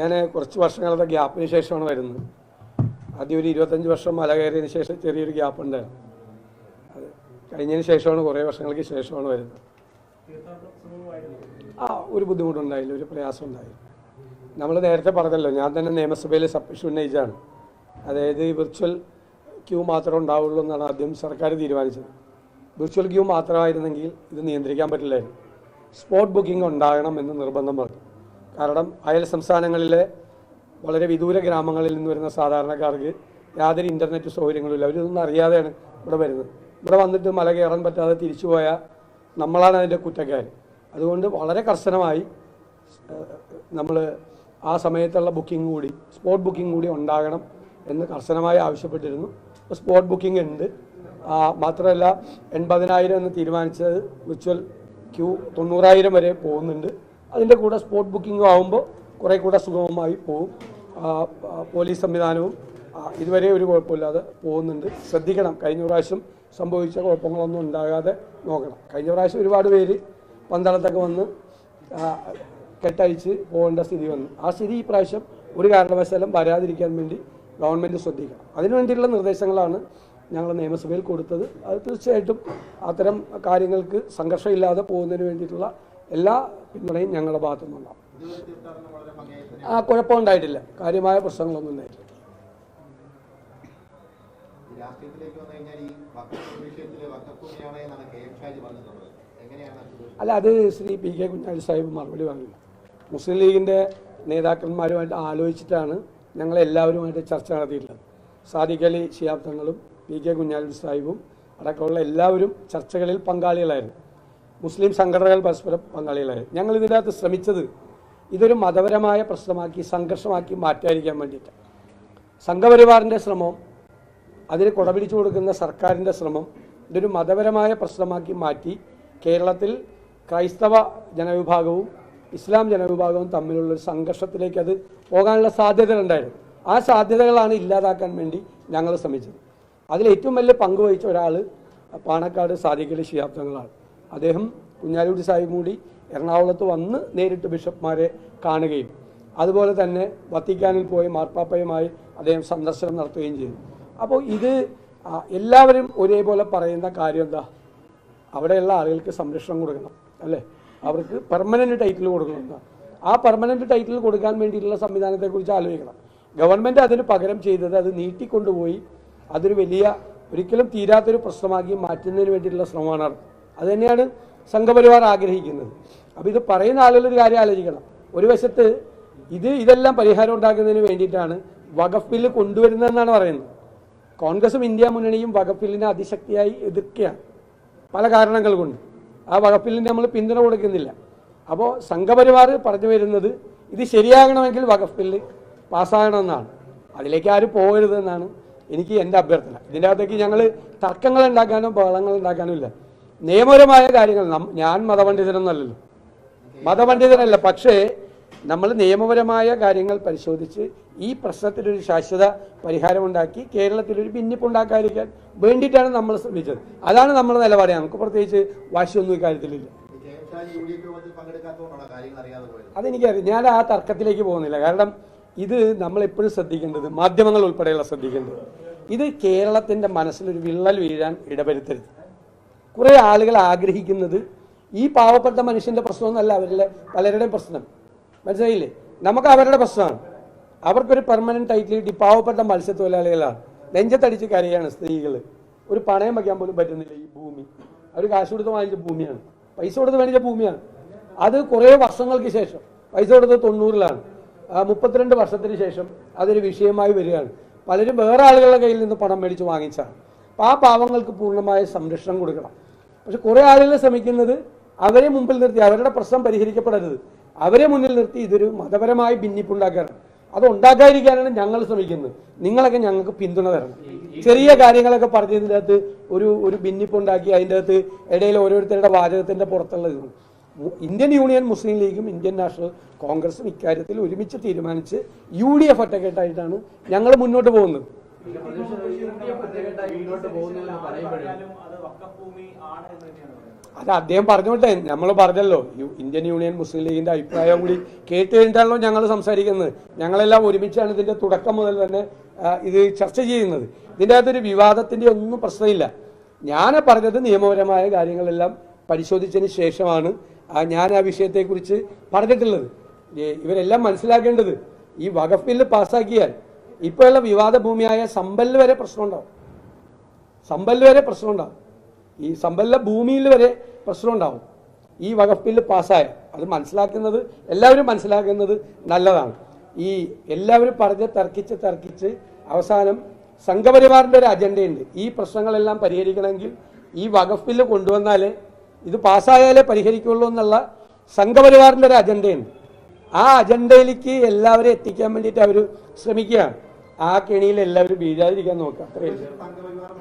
ഞാൻ കുറച്ച് വർഷങ്ങളുടെ ഗ്യാപ്പിന് ശേഷമാണ് വരുന്നത്. ആദ്യം ഒരു ഇരുപത്തഞ്ച് വർഷം മല കയറിയതിന് ശേഷം ചെറിയൊരു ഗ്യാപ്പ് ഉണ്ട് അത് കഴിഞ്ഞതിന് ശേഷമാണ് കുറേ വർഷങ്ങൾക്ക് ശേഷമാണ് വരുന്നത്. ആ ഒരു ബുദ്ധിമുട്ടുണ്ടായില്ല ഒരു പ്രയാസം ഉണ്ടായില്ല നമ്മൾ നേരത്തെ പറഞ്ഞല്ലോ ഞാൻ തന്നെ നിയമസഭയിൽ സബ്മിഷൻ ഉന്നയിച്ചാണ് അതായത് വിർച്വൽ ക്യൂ മാത്രമേ ഉണ്ടാവുള്ളൂ എന്നാണ് ആദ്യം സർക്കാർ തീരുമാനിച്ചത്. വിർച്വൽ ക്യൂ മാത്രമായിരുന്നെങ്കിൽ ഇത് നിയന്ത്രിക്കാൻ പറ്റില്ലായിരുന്നു. സ്പോട്ട് ബുക്കിംഗ് ഉണ്ടാകണം എന്ന് നിർബന്ധം പറഞ്ഞു. കാരണം അയൽ സംസ്ഥാനങ്ങളിലെ വളരെ വിദൂര ഗ്രാമങ്ങളിൽ നിന്ന് വരുന്ന സാധാരണക്കാർക്ക് യാതൊരു ഇന്റർനെറ്റ് സൗകര്യങ്ങളുമില്ല അവരിതൊന്നും അറിയാതെയാണ് ഇവിടെ വരുന്നത്. ഇവിടെ വന്നിട്ട് മല കയറാൻ പറ്റാതെ തിരിച്ചു പോയാൽ നമ്മളാണ് അതിന്റെ കുറ്റക്കാർ അതുകൊണ്ട് വളരെ കർശനമായി നമ്മൾ ആ സമയത്തുള്ള ബുക്കിംഗ് കൂടി സ്പോട്ട് ബുക്കിംഗ് കൂടി ഉണ്ടാകണം എന്ന് കർശനമായി ആവശ്യപ്പെട്ടിരുന്നു. അപ്പോൾ സ്പോട്ട് ബുക്കിംഗ് ഉണ്ട്. മാത്രമല്ല എൺപതിനായിരം എന്ന് തീരുമാനിച്ചത് വിർച്വൽ ക്യൂ തൊണ്ണൂറായിരം വരെ പോകുന്നുണ്ട്. അതിന്റെ കൂടെ സ്പോട്ട് ബുക്കിംഗും ആകുമ്പോൾ കുറേ കൂടെ സുഗമമായി പോകും പോലീസ് സംവിധാനവും ഇതുവരെ ഒരു കുഴപ്പമില്ലാതെ പോകുന്നുണ്ട്. ശ്രദ്ധിക്കണം. കഴിഞ്ഞ പ്രാവശ്യം സംഭവിച്ച കുഴപ്പങ്ങളൊന്നും ഉണ്ടാകാതെ നോക്കണം. കഴിഞ്ഞ പ്രാവശ്യം ഒരുപാട് പേര് പന്തളത്തൊക്കെ വന്ന് കെട്ടഴിച്ച് പോകേണ്ട സ്ഥിതി വന്നു. ആ സ്ഥിതി ഈ പ്രാവശ്യം ഒരു കാരണവശാലും വരാതിരിക്കാൻ വേണ്ടി ഗവൺമെന്റ് ശ്രദ്ധിക്കണം. അതിനുവേണ്ടിയുള്ള നിർദ്ദേശങ്ങളാണ് ഞങ്ങൾ നിയമസഭയിൽ കൊടുത്തത്. അത് തീർച്ചയായിട്ടും അത്തരം കാര്യങ്ങൾക്ക് സംഘർഷമില്ലാതെ പോകുന്നതിന് വേണ്ടിയിട്ടുള്ള എല്ലാ പിന്തുണയും ഞങ്ങളുടെ ഭാഗത്തു നിന്നുണ്ടാവും ആ കുഴപ്പമുണ്ടായിട്ടില്ല. കാര്യമായ പ്രശ്നങ്ങളൊന്നും ഉണ്ടായിട്ടില്ല? അല്ല അത് ശ്രീ പി കെ കുഞ്ഞാലി സാഹിബ് മറുപടി പറഞ്ഞില്ല. മുസ്ലിം ലീഗിന്റെ നേതാക്കന്മാരുമായിട്ട് ആലോചിച്ചിട്ടാണ് ഞങ്ങൾ എല്ലാവരുമായിട്ട് ചർച്ച നടത്തിയിട്ടുള്ളത്. സാദിഖ് അലി ശിയാബ്ദങ്ങളും പി കെ കുഞ്ഞാലി സാഹിബും അടക്കമുള്ള എല്ലാവരും ചർച്ചകളിൽ പങ്കാളികളായിരുന്നു. മുസ്ലിം സംഘടനകൾ പരസ്പരം പങ്കാളികളായി. ഞങ്ങൾ ഇതിനകത്ത് ശ്രമിച്ചത് ഇതൊരു മതപരമായ പ്രശ്നമാക്കി സംഘർഷമാക്കി മാറ്റാതിരിക്കാൻ വേണ്ടിയിട്ട് സംഘപരിവാറിന്റെ ശ്രമം അതിന് കുടപിടിച്ചു കൊടുക്കുന്ന സർക്കാരിന്റെ ശ്രമം ഇതൊരു മതപരമായ പ്രശ്നമാക്കി മാറ്റി കേരളത്തിൽ ക്രൈസ്തവ ജനവിഭാഗവും ഇസ്ലാം ജനവിഭാഗവും തമ്മിലുള്ള ഒരു സംഘർഷത്തിലേക്ക് അത് പോകാനുള്ള സാധ്യതകളുണ്ടായിരുന്നു. ആ സാധ്യതകളാണ് ഇല്ലാതാക്കാൻ വേണ്ടി ഞങ്ങൾ ശ്രമിച്ചത്. അതിൽ ഏറ്റവും വലിയ പങ്കുവഹിച്ച ഒരാൾ പാണക്കാട് സാദിഖലി ശിഹാബ് തങ്ങളാണ്. അദ്ദേഹം കുഞ്ഞാലിക്കുട്ടി സാഹിബ് കൂടി എറണാകുളത്ത് വന്ന് നേരിട്ട് ബിഷപ്പ്മാരെ കാണുകയും അതുപോലെ തന്നെ വത്തിക്കാനിൽ പോയി മാർപ്പാപ്പയുമായി അദ്ദേഹം സന്ദർശനം നടത്തുകയും ചെയ്തു. അപ്പോൾ ഇത് എല്ലാവരും ഒരേപോലെ പറയുന്ന കാര്യം എന്താ? അവിടെയുള്ള ആളുകൾക്ക് സംരക്ഷണം കൊടുക്കണം അല്ലേ? അവർക്ക് പെർമനന്റ് ടൈറ്റിൽ കൊടുക്കണം എന്താ ആ പെർമനന്റ് ടൈറ്റിൽ കൊടുക്കാൻ വേണ്ടിയിട്ടുള്ള സംവിധാനത്തെക്കുറിച്ച് ആലോചിക്കണം. ഗവൺമെന്റ് അതിന് പകരം ചെയ്തത് അത് നീട്ടിക്കൊണ്ടുപോയി അതൊരു വലിയ ഒരിക്കലും തീരാത്തൊരു പ്രശ്നമാക്കി മാറ്റുന്നതിന് വേണ്ടിയിട്ടുള്ള ശ്രമമാണ്. നടത്തുന്നത്. അത് തന്നെയാണ് സംഘപരിവാർ ആഗ്രഹിക്കുന്നത്. അപ്പോൾ ഇത് പറയുന്ന ആളുകൾ ഒരു കാര്യം ആലോചിക്കണം. ഒരു വശത്ത് ഇത് ഇതെല്ലാം പരിഹാരം ഉണ്ടാക്കുന്നതിന് വേണ്ടിയിട്ടാണ് വഖഫ് ബില്ല് കൊണ്ടുവരുന്നതെന്നാണ് പറയുന്നത്. കോൺഗ്രസും ഇന്ത്യ മുന്നണിയും വഖഫ് ബില്ലിനെ അതിശക്തിയായി എതിർക്കുകയാണ്. പല കാരണങ്ങൾ കൊണ്ട്. ആ വകപ്പിലിന് നമ്മൾ പിന്തുണ കൊടുക്കുന്നില്ല. അപ്പോൾ സംഘപരിവാർ പറഞ്ഞു വരുന്നത് ഇത് ശരിയാകണമെങ്കിൽ വകഫ് ബില്ല് പാസ്സാകണമെന്നാണ്. അതിലേക്ക് ആരും പോകരുതെന്നാണ് എനിക്ക് എന്റെ അഭ്യർത്ഥന. ഇതിന്റെ അകത്തേക്ക് ഞങ്ങൾ തർക്കങ്ങൾ ഉണ്ടാക്കാനോ ബഹളങ്ങൾ ഉണ്ടാക്കാനോ ഇല്ല. നിയമപരമായ കാര്യങ്ങൾ ഞാൻ മതപണ്ഡിതനൊന്നല്ലല്ലോ. മതപണ്ഡിതനല്ല പക്ഷേ നമ്മൾ നിയമപരമായ കാര്യങ്ങൾ പരിശോധിച്ച് ഈ പ്രശ്നത്തിനൊരു ശാശ്വത പരിഹാരമുണ്ടാക്കി കേരളത്തിലൊരു ഭിന്നിപ്പുണ്ടാക്കാതിരിക്കാൻ വേണ്ടിയിട്ടാണ് നമ്മൾ ശ്രമിച്ചത്. അതാണ് നമ്മുടെ നിലപാട്. നമുക്ക് പ്രത്യേകിച്ച് വാശിയൊന്നും ഇക്കാര്യത്തിലില്ല അതെനിക്കറിയാം. ഞാൻ ആ തർക്കത്തിലേക്ക് പോകുന്നില്ല. കാരണം ഇത് നമ്മൾ എപ്പോഴും ശ്രദ്ധിക്കേണ്ടത് മാധ്യമങ്ങൾ ഉൾപ്പെടെയുള്ള ശ്രദ്ധിക്കേണ്ടത്. ഇത് കേരളത്തിന്റെ മനസ്സിലൊരു വിള്ളൽ വീഴാൻ ഇടവരുത്തരുത്. കുറേ ആളുകൾ ആഗ്രഹിക്കുന്നത് ഈ പാവപ്പെട്ട മനുഷ്യന്റെ പ്രശ്നമൊന്നുമല്ല അവരുടെ പലരുടെയും പ്രശ്നം. മനസ്സിലായില്ലേ? നമുക്ക് അവരുടെ പ്രശ്നമാണ്. അവർക്കൊരു പെർമനന്റ് ടൈറ്റിൽ കിട്ടി പാവപ്പെട്ട മത്സ്യത്തൊഴിലാളികളാണ്. നെഞ്ചത്തടിച്ച് കരയാണ് സ്ത്രീകൾ ഒരു പണയം വയ്ക്കാൻ പോലും പറ്റുന്നില്ല ഈ ഭൂമി. അവർ കാശ് കൊടുത്ത് വാങ്ങിച്ച ഭൂമിയാണ്. പൈസ കൊടുത്ത് മേടിച്ച ഭൂമിയാണ്. അത് കുറേ വർഷങ്ങൾക്ക് ശേഷം പൈസ കൊടുത്ത് തൊണ്ണൂറിലാണ്. മുപ്പത്തിരണ്ട് വർഷത്തിന് ശേഷം അതൊരു വിഷയമായി വരികയാണ്. പലരും വേറെ ആളുകളുടെ കയ്യിൽ നിന്ന് പണം മേടിച്ച് വാങ്ങിച്ചാണ് അപ്പോൾ ആ പാവങ്ങൾക്ക് പൂർണമായ സംരക്ഷണം കൊടുക്കണം. പക്ഷെ കുറേ ആളുകൾ ശ്രമിക്കുന്നത് അവരെ മുമ്പിൽ നിർത്തി അവരുടെ പ്രശ്നം പരിഹരിക്കപ്പെടരുത്. അവരെ മുന്നിൽ നിർത്തി ഇതൊരു മതപരമായ ഭിന്നിപ്പുണ്ടാക്കാനാണ്. അത് ഉണ്ടാക്കാതിരിക്കാനാണ് ഞങ്ങൾ ശ്രമിക്കുന്നത്. നിങ്ങളൊക്കെ ഞങ്ങൾക്ക് പിന്തുണ തരണം. ചെറിയ കാര്യങ്ങളൊക്കെ പറഞ്ഞതിന്റെ അകത്ത് ഒരു ഒരു ഭിന്നിപ്പുണ്ടാക്കി അതിന്റെ അകത്ത് ഇടയിൽ ഓരോരുത്തരുടെ വാചകത്തിന്റെ പുറത്തുള്ള ഇന്ത്യൻ യൂണിയൻ മുസ്ലിം ലീഗും ഇന്ത്യൻ നാഷണൽ കോൺഗ്രസും ഇക്കാര്യത്തിൽ ഒരുമിച്ച് തീരുമാനിച്ച് യു ഡി എഫ് ഒറ്റക്കെട്ടായിട്ടാണ് ഞങ്ങൾ മുന്നോട്ട് പോകുന്നത്. അത് അദ്ദേഹം പറഞ്ഞോട്ടെ. നമ്മൾ പറഞ്ഞല്ലോ ഇന്ത്യൻ യൂണിയൻ മുസ്ലിം ലീഗിന്റെ അഭിപ്രായം കൂടി കേട്ട് കഴിഞ്ഞിട്ടാണല്ലോ ഞങ്ങൾ സംസാരിക്കുന്നത്. ഞങ്ങളെല്ലാം ഒരുമിച്ചാണ് ഇതിന്റെ തുടക്കം മുതൽ തന്നെ ഇത് ചർച്ച ചെയ്യുന്നത്. ഇതിന്റെ അകത്തൊരു വിവാദത്തിന്റെ ഒന്നും പ്രശ്നമില്ല. ഞാൻ പറഞ്ഞത് നിയമപരമായ കാര്യങ്ങളെല്ലാം പരിശോധിച്ചതിന് ശേഷമാണ് ഞാൻ ആ വിഷയത്തെക്കുറിച്ച് പറഞ്ഞിട്ടുള്ളത്. ഇവരെല്ലാം മനസ്സിലാക്കേണ്ടത് ഈ വകഫ് ബില്ല് പാസ്സാക്കിയാൽ ഇപ്പോഴുള്ള വിവാദ ഭൂമിയായ സമ്പലിൽ വരെ പ്രശ്നമുണ്ടാവും. സമ്പലിൽ വരെ പ്രശ്നമുണ്ടാവും. ഈ സമ്പലിലെ ഭൂമിയിൽ വരെ പ്രശ്നമുണ്ടാവും. ഈ വകുപ്പിൽ പാസ്സായ അത് മനസ്സിലാക്കുന്നത് എല്ലാവരും മനസ്സിലാക്കുന്നത് നല്ലതാണ്. ഈ എല്ലാവരും പറഞ്ഞ് തർക്കിച്ച് തർക്കിച്ച് അവസാനം സംഘപരിവാറിന്റെ ഒരു അജണ്ടയുണ്ട്. ഈ പ്രശ്നങ്ങളെല്ലാം പരിഹരിക്കണമെങ്കിൽ ഈ വകുപ്പിൽ കൊണ്ടുവന്നാലേ ഇത് പാസ്സായാലേ പരിഹരിക്കുള്ളൂ എന്നുള്ള സംഘപരിവാറിന്റെ ഒരു അജണ്ടയുണ്ട്. ആ അജണ്ടയിലേക്ക് എല്ലാവരെയും എത്തിക്കാൻ വേണ്ടിയിട്ട് അവർ ശ്രമിക്കുകയാണ്. ആ കെണിയിൽ എല്ലാവരും വീഴാതിരിക്കാൻ നോക്കുക സംഘപരിവാർ